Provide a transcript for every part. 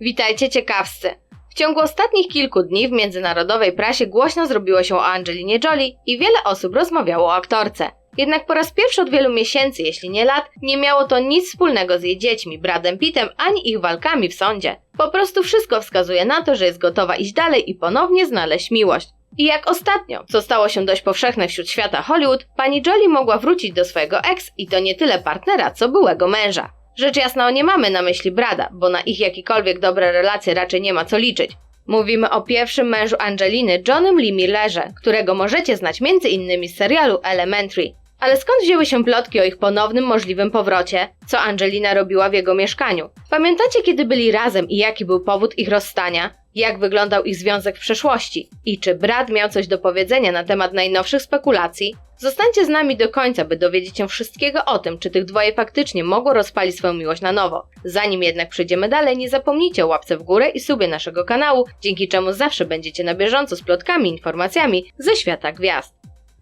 Witajcie ciekawscy! W ciągu ostatnich kilku dni w międzynarodowej prasie głośno zrobiło się o Angelinie Jolie i wiele osób rozmawiało o aktorce. Jednak po raz pierwszy od wielu miesięcy, jeśli nie lat, nie miało to nic wspólnego z jej dziećmi, Bradem Pittem, ani ich walkami w sądzie. Po prostu wszystko wskazuje na to, że jest gotowa iść dalej i ponownie znaleźć miłość. I jak ostatnio, co stało się dość powszechne wśród świata Hollywood, pani Jolie mogła wrócić do swojego ex i to nie tyle partnera, co byłego męża. Rzecz jasna nie mamy na myśli Brada, bo na ich jakiekolwiek dobre relacje raczej nie ma co liczyć. Mówimy o pierwszym mężu Angeliny, Johnem Lee Millerze, którego możecie znać m.in. z serialu Elementary. Ale skąd wzięły się plotki o ich ponownym możliwym powrocie? Co Angelina robiła w jego mieszkaniu? Pamiętacie, kiedy byli razem i jaki był powód ich rozstania? Jak wyglądał ich związek w przeszłości? I czy Brad miał coś do powiedzenia na temat najnowszych spekulacji? Zostańcie z nami do końca, by dowiedzieć się wszystkiego o tym, czy tych dwoje faktycznie mogło rozpalić swoją miłość na nowo. Zanim jednak przejdziemy dalej, nie zapomnijcie o łapce w górę i subie naszego kanału, dzięki czemu zawsze będziecie na bieżąco z plotkami i informacjami ze świata gwiazd.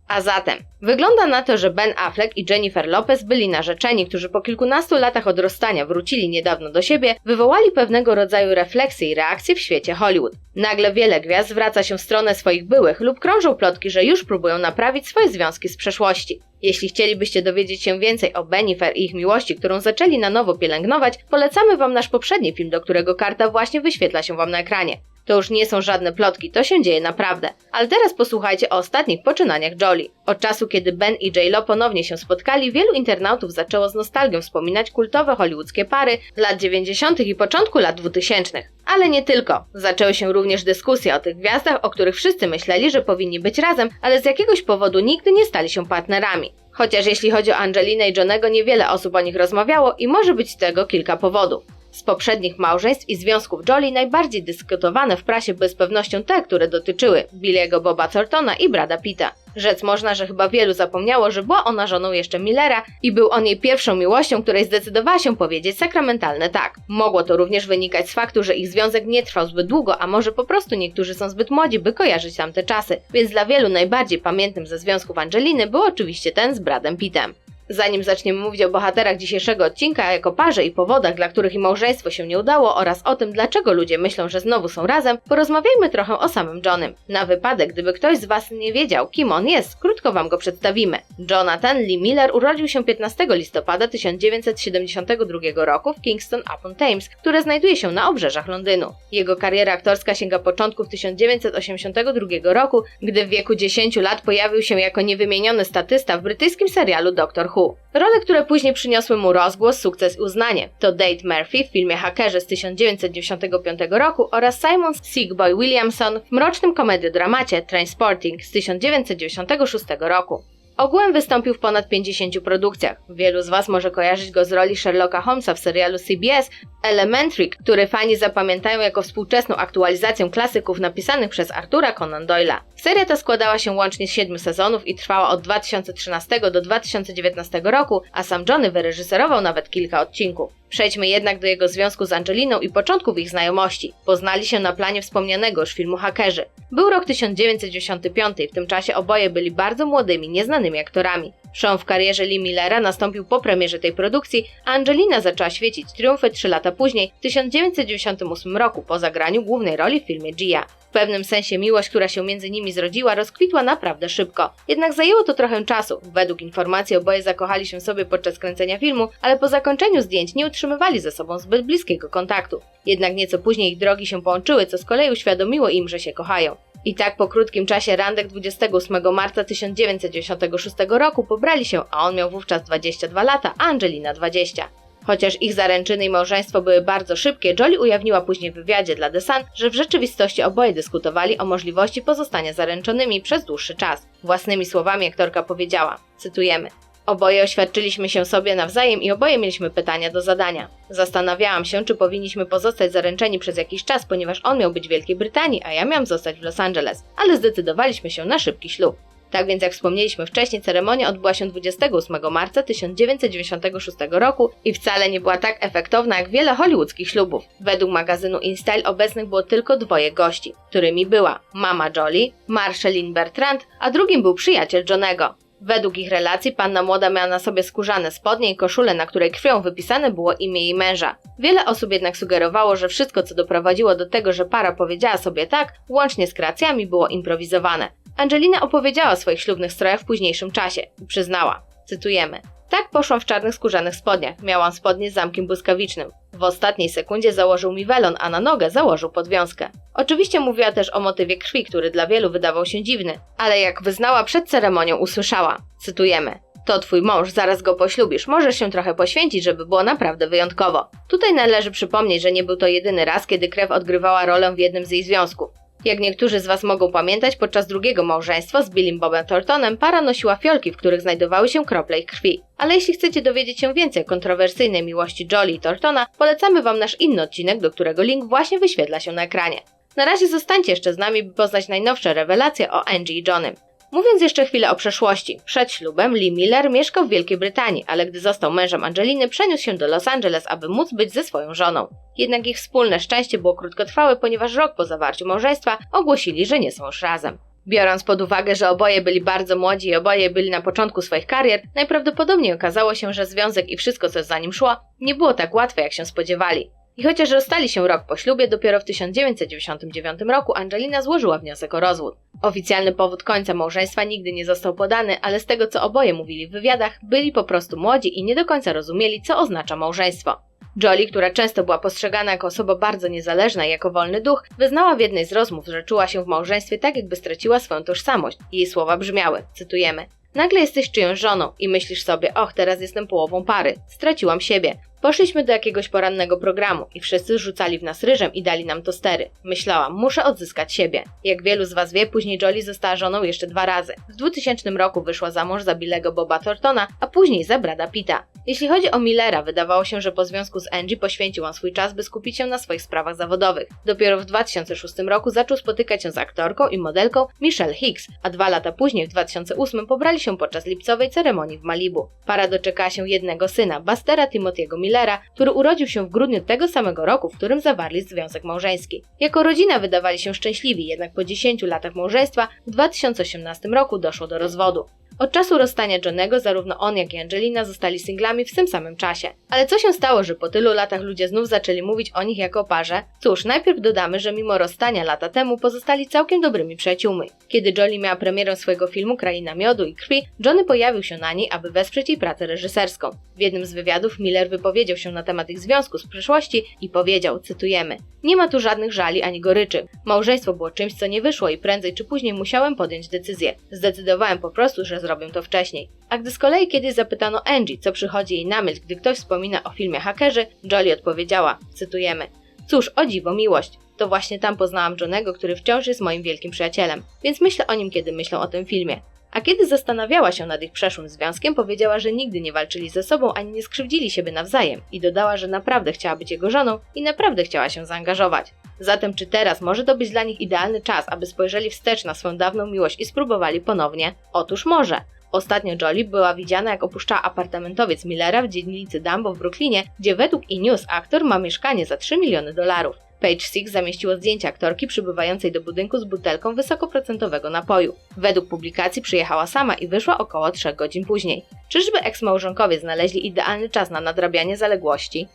A zatem, wygląda na to, że Ben Affleck i Jennifer Lopez byli narzeczeni, którzy po kilkunastu latach od rozstania wrócili niedawno do siebie, wywołali pewnego rodzaju refleksje i reakcje w świecie Hollywood. Nagle wiele gwiazd zwraca się w stronę swoich byłych lub krążą plotki, że już próbują naprawić swoje związki z przeszłości. Jeśli chcielibyście dowiedzieć się więcej o Benifer i ich miłości, którą zaczęli na nowo pielęgnować, polecamy Wam nasz poprzedni film, do którego karta właśnie wyświetla się Wam na ekranie. To już nie są żadne plotki, to się dzieje naprawdę. Ale teraz posłuchajcie o ostatnich poczynaniach Jolie. Od czasu, kiedy Ben i J-Lo ponownie się spotkali, wielu internautów zaczęło z nostalgią wspominać kultowe hollywoodzkie pary lat 90. i początku lat 2000. Ale nie tylko. Zaczęły się również dyskusje o tych gwiazdach, o których wszyscy myśleli, że powinni być razem, ale z jakiegoś powodu nigdy nie stali się partnerami. Chociaż jeśli chodzi o Angelinę i Johnego, niewiele osób o nich rozmawiało i może być tego kilka powodów. Z poprzednich małżeństw i związków Jolie najbardziej dyskutowane w prasie były z pewnością te, które dotyczyły Billiego Boba Thorntona i Brada Pitta. Rzec można, że chyba wielu zapomniało, że była ona żoną jeszcze Millera i był on jej pierwszą miłością, której zdecydowała się powiedzieć sakramentalne tak. Mogło to również wynikać z faktu, że ich związek nie trwał zbyt długo, a może po prostu niektórzy są zbyt młodzi, by kojarzyć tamte czasy, więc dla wielu najbardziej pamiętnym ze związków Angeliny był oczywiście ten z Bradem Pittem. Zanim zaczniemy mówić o bohaterach dzisiejszego odcinka jako parze i powodach, dla których małżeństwo się nie udało oraz o tym, dlaczego ludzie myślą, że znowu są razem, porozmawiajmy trochę o samym Johnem. Na wypadek, gdyby ktoś z Was nie wiedział, kim on jest, krótko Wam go przedstawimy. Jonathan Lee Miller urodził się 15 listopada 1972 roku w Kingston upon Thames, które znajduje się na obrzeżach Londynu. Jego kariera aktorska sięga początków 1982 roku, gdy w wieku 10 lat pojawił się jako niewymieniony statysta w brytyjskim serialu Doctor Who. Role, które później przyniosły mu rozgłos, sukces i uznanie to Date Murphy w filmie Hakerzy z 1995 roku oraz Simon Sigboy Williamson w mrocznym komediodramacie Trainspotting z 1996 roku. Ogółem wystąpił w ponad 50 produkcjach. Wielu z Was może kojarzyć go z roli Sherlocka Holmesa w serialu CBS Elementary, który fani zapamiętają jako współczesną aktualizację klasyków napisanych przez Artura Conan Doyle'a. Seria ta składała się łącznie z 7 sezonów i trwała od 2013 do 2019 roku, a sam Johnny wyreżyserował nawet kilka odcinków. Przejdźmy jednak do jego związku z Angeliną i początków ich znajomości. Poznali się na planie wspomnianego już filmu Hakerzy. Był rok 1995 i w tym czasie oboje byli bardzo młodymi, nieznanymi aktorami. Szon w karierze Lee Millera nastąpił po premierze tej produkcji, a Angelina zaczęła świecić triumfy 3 lata później, w 1998 roku, po zagraniu głównej roli w filmie Gia. W pewnym sensie miłość, która się między nimi zrodziła, rozkwitła naprawdę szybko. Jednak zajęło to trochę czasu. Według informacji oboje zakochali się sobie podczas kręcenia filmu, ale po zakończeniu zdjęć nie utrzymywali ze sobą zbyt bliskiego kontaktu. Jednak nieco później ich drogi się połączyły, co z kolei uświadomiło im, że się kochają. I tak po krótkim czasie randek 28 marca 1996 roku pobrali się, a on miał wówczas 22 lata, a Angelina 20. Chociaż ich zaręczyny i małżeństwo były bardzo szybkie, Jolie ujawniła później w wywiadzie dla The Sun, że w rzeczywistości oboje dyskutowali o możliwości pozostania zaręczonymi przez dłuższy czas. Własnymi słowami aktorka powiedziała, cytujemy, Oboje oświadczyliśmy się sobie nawzajem i oboje mieliśmy pytania do zadania. Zastanawiałam się, czy powinniśmy pozostać zaręczeni przez jakiś czas, ponieważ on miał być w Wielkiej Brytanii, a ja miałam zostać w Los Angeles, ale zdecydowaliśmy się na szybki ślub. Tak więc jak wspomnieliśmy wcześniej, ceremonia odbyła się 28 marca 1996 roku i wcale nie była tak efektowna jak wiele hollywoodzkich ślubów. Według magazynu InStyle obecnych było tylko dwoje gości, którymi była mama Jolie, Marshallin Bertrand, a drugim był przyjaciel Johnego. Według ich relacji panna młoda miała na sobie skórzane spodnie i koszulę, na której krwią wypisane było imię jej męża. Wiele osób jednak sugerowało, że wszystko, co doprowadziło do tego, że para powiedziała sobie tak, łącznie z kreacjami, było improwizowane. Angelina opowiedziała o swoich ślubnych strojach w późniejszym czasie i przyznała, cytujemy, tak poszłam w czarnych skórzanych spodniach. Miałam spodnie z zamkiem błyskawicznym. W ostatniej sekundzie założył mi welon, a na nogę założył podwiązkę. Oczywiście mówiła też o motywie krwi, który dla wielu wydawał się dziwny, ale jak wyznała przed ceremonią, usłyszała, cytujemy, to twój mąż, zaraz go poślubisz, możesz się trochę poświęcić, żeby było naprawdę wyjątkowo. Tutaj należy przypomnieć, że nie był to jedyny raz, kiedy krew odgrywała rolę w jednym z jej związków. Jak niektórzy z Was mogą pamiętać, podczas drugiego małżeństwa z Billym Bobem Thorntonem para nosiła fiolki, w których znajdowały się krople ich krwi. Ale jeśli chcecie dowiedzieć się więcej o kontrowersyjnej miłości Jolie i Thorntona, polecamy Wam nasz inny odcinek, do którego link właśnie wyświetla się na ekranie. Na razie zostańcie jeszcze z nami, by poznać najnowsze rewelacje o Angie i Johnym. Mówiąc jeszcze chwilę o przeszłości, przed ślubem Lee Miller mieszkał w Wielkiej Brytanii, ale gdy został mężem Angeliny, przeniósł się do Los Angeles, aby móc być ze swoją żoną. Jednak ich wspólne szczęście było krótkotrwałe, ponieważ rok po zawarciu małżeństwa ogłosili, że nie są już razem. Biorąc pod uwagę, że oboje byli bardzo młodzi i oboje byli na początku swoich karier, najprawdopodobniej okazało się, że związek i wszystko, co za nim szło, nie było tak łatwe, jak się spodziewali. I chociaż rozstali się rok po ślubie, dopiero w 1999 roku Angelina złożyła wniosek o rozwód. Oficjalny powód końca małżeństwa nigdy nie został podany, ale z tego co oboje mówili w wywiadach, byli po prostu młodzi i nie do końca rozumieli, co oznacza małżeństwo. Jolie, która często była postrzegana jako osoba bardzo niezależna i jako wolny duch, wyznała w jednej z rozmów, że czuła się w małżeństwie tak, jakby straciła swoją tożsamość. Jej słowa brzmiały, cytujemy, Nagle jesteś czyjąś żoną i myślisz sobie, och, teraz jestem połową pary, straciłam siebie. Poszliśmy do jakiegoś porannego programu i wszyscy rzucali w nas ryżem i dali nam tostery. Myślałam, muszę odzyskać siebie. Jak wielu z Was wie, później Jolie została żoną jeszcze dwa razy. W 2000 roku wyszła za mąż za Billego Boba Thorntona, a później za Brada Pitta. Jeśli chodzi o Millera, wydawało się, że po związku z Angie poświęcił on swój czas, by skupić się na swoich sprawach zawodowych. Dopiero w 2006 roku zaczął spotykać się z aktorką i modelką Michelle Hicks, a dwa lata później, w 2008, pobrali się podczas lipcowej ceremonii w Malibu. Para doczekała się jednego syna, Bastera Timothy'ego Millera, który urodził się w grudniu tego samego roku, w którym zawarli związek małżeński. Jako rodzina wydawali się szczęśliwi, jednak po 10 latach małżeństwa w 2018 roku doszło do rozwodu. Od czasu rozstania Johnego zarówno on jak i Angelina zostali singlami w tym samym czasie. Ale co się stało, że po tylu latach ludzie znów zaczęli mówić o nich jako o parze? Cóż, najpierw dodamy, że mimo rozstania lata temu pozostali całkiem dobrymi przyjaciółmi. Kiedy Jolie miała premierę swojego filmu Kraina Miodu i Krwi, Johnny pojawił się na niej, aby wesprzeć jej pracę reżyserską. W jednym z wywiadów Miller wypowiedział się na temat ich związku z przeszłości i powiedział, cytujemy, nie ma tu żadnych żali ani goryczy. Małżeństwo było czymś, co nie wyszło i prędzej czy później musiałem podjąć decyzję. Zdecydowałem po prostu, że zrobię to wcześniej. A gdy z kolei kiedyś zapytano Angie, co przychodzi jej na myśl, gdy ktoś wspomina o filmie Hakerzy, Jolie odpowiedziała, cytujemy, Cóż, o dziwo, miłość. To właśnie tam poznałam Johnego, który wciąż jest moim wielkim przyjacielem, więc myślę o nim, kiedy myślę o tym filmie. A kiedy zastanawiała się nad ich przeszłym związkiem, powiedziała, że nigdy nie walczyli ze sobą ani nie skrzywdzili siebie nawzajem i dodała, że naprawdę chciała być jego żoną i naprawdę chciała się zaangażować. Zatem czy teraz może to być dla nich idealny czas, aby spojrzeli wstecz na swoją dawną miłość i spróbowali ponownie? Otóż może. Ostatnio Jolie była widziana jak opuszczała apartamentowiec Millera w dzielnicy Dumbo w Brooklynie, gdzie według E-News aktor ma mieszkanie za 3 miliony dolarów. Page Six zamieściło zdjęcie aktorki przybywającej do budynku z butelką wysokoprocentowego napoju. Według publikacji przyjechała sama i wyszła około 3 godzin później. Czyżby eks-małżonkowie znaleźli idealny czas na nadrabianie zaległości?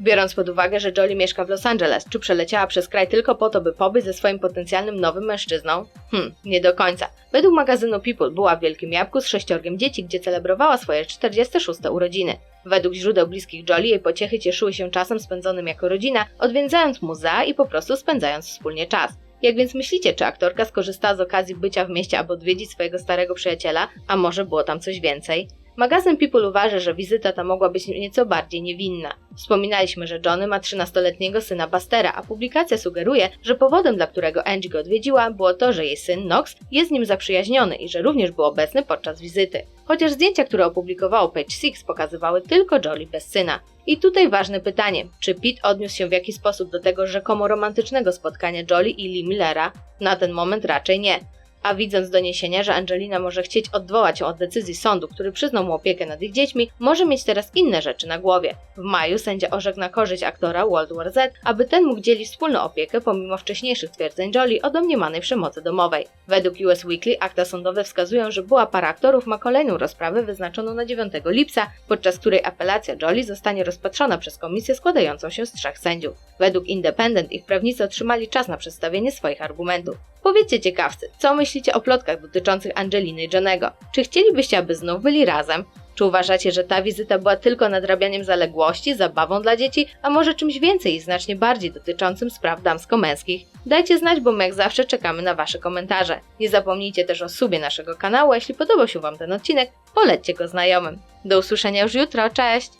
Biorąc pod uwagę, że Jolie mieszka w Los Angeles, czy przeleciała przez kraj tylko po to, by pobyć ze swoim potencjalnym nowym mężczyzną? Hmm, nie do końca. Według magazynu People była w Wielkim Jabłku z sześciorgiem dzieci, gdzie celebrowała swoje 46 urodziny. Według źródeł bliskich Jolie jej pociechy cieszyły się czasem spędzonym jako rodzina, odwiedzając muzea i po prostu spędzając wspólnie czas. Jak więc myślicie, czy aktorka skorzystała z okazji bycia w mieście, aby odwiedzić swojego starego przyjaciela, a może było tam coś więcej? Magazyn People uważa, że wizyta ta mogła być nieco bardziej niewinna. Wspominaliśmy, że Johnny ma 13-letniego syna Bastera, a publikacja sugeruje, że powodem, dla którego Angie go odwiedziła, było to, że jej syn Knox jest z nim zaprzyjaźniony i że również był obecny podczas wizyty. Chociaż zdjęcia, które opublikowało Page Six pokazywały tylko Jolie bez syna. I tutaj ważne pytanie, czy Pete odniósł się w jakiś sposób do tego rzekomo romantycznego spotkania Jolie i Lee Millera? Na ten moment raczej nie. A widząc doniesienia, że Angelina może chcieć odwołać ją od decyzji sądu, który przyznał mu opiekę nad ich dziećmi, może mieć teraz inne rzeczy na głowie. W maju sędzia orzekł na korzyść aktora World War Z, aby ten mógł dzielić wspólną opiekę pomimo wcześniejszych twierdzeń Jolie o domniemanej przemocy domowej. Według US Weekly akta sądowe wskazują, że była para aktorów ma kolejną rozprawę wyznaczoną na 9 lipca, podczas której apelacja Jolie zostanie rozpatrzona przez komisję składającą się z trzech sędziów. Według Independent ich prawnicy otrzymali czas na przedstawienie swoich argumentów. Powiedzcie ciekawcy, co myślicie o plotkach dotyczących Angeliny i Johnego? Czy chcielibyście, aby znów byli razem? Czy uważacie, że ta wizyta była tylko nadrabianiem zaległości, zabawą dla dzieci, a może czymś więcej i znacznie bardziej dotyczącym spraw damsko-męskich? Dajcie znać, bo my jak zawsze czekamy na Wasze komentarze. Nie zapomnijcie też o subie naszego kanału, a jeśli podobał się Wam ten odcinek, polećcie go znajomym. Do usłyszenia już jutro, cześć!